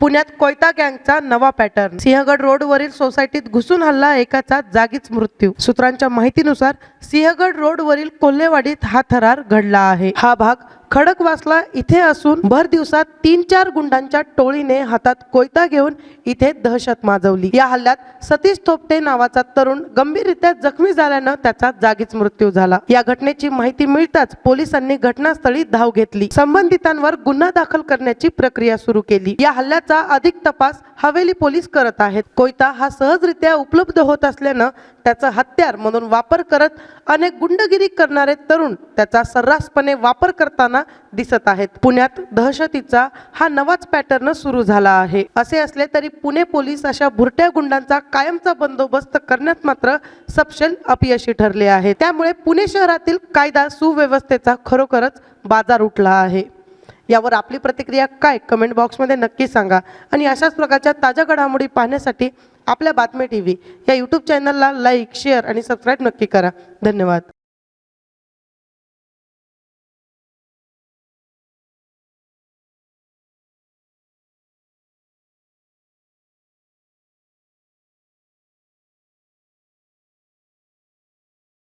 पुण्यात कोयता गँगचा नवा पॅटर्न. सिंहगड रोडवरील सोसायटीत घुसून हल्ला एकाचा जागीच मृत्यू. सूत्रांच्या माहितीनुसार सिंहगड रोडवरील कोल्हेवाडीत हा थरार घडला आहे. हा भाग खडकवासला इथे असून भर दिवसात तीन चार गुंडांच्या टोळीने हातात कोयता घेऊन इथे दहशत माजवली. या हल्ल्यात सतीश थोपटे नावाचा तरुण गंभीररित्या जखमी झाल्यानं त्याचा जागीच मृत्यू झाला. या घटनेची माहिती मिळताच पोलिसांनी घटनास्थळी धाव घेतली. संबंधितांवर गुन्हा दाखल करण्याची प्रक्रिया सुरू केली. या हल्ल्याचा अधिक तपास हवेली पोलीस करत आहेत. कोयता हा सहजरित्या उपलब्ध होत असल्यानं त्याचा हत्यार म्हणून वापर करत अनेक गुंडगिरी करणारे तरुण त्याचा सर्रासपणे वापर करताना दिसत आहेत. पुण्यात दहशतीचा हा नवाच पॅटर्न सुरू झाला आहे. असे असले तरी पुणे पोलीस अशा भुरट्या गुंडांचा कायमचा बंदोबस्त करण्यात मात्र सपशेल अपयशी ठरले आहे. त्यामुळे पुणे शहरातील कायदा सुव्यवस्थेचा खरोखरच बाजार उठला आहे. यावर आपली प्रतिक्रिया काय? कमेंट बॉक्समध्ये नक्की सांगा. आणि अशाच प्रकारच्या ताज्या घडामोडी पाहण्यासाठी आपल्या बातमी टी व्ही या यूट्यूब चॅनलला लाईक शेअर आणि सबस्क्राईब नक्की करा. धन्यवाद.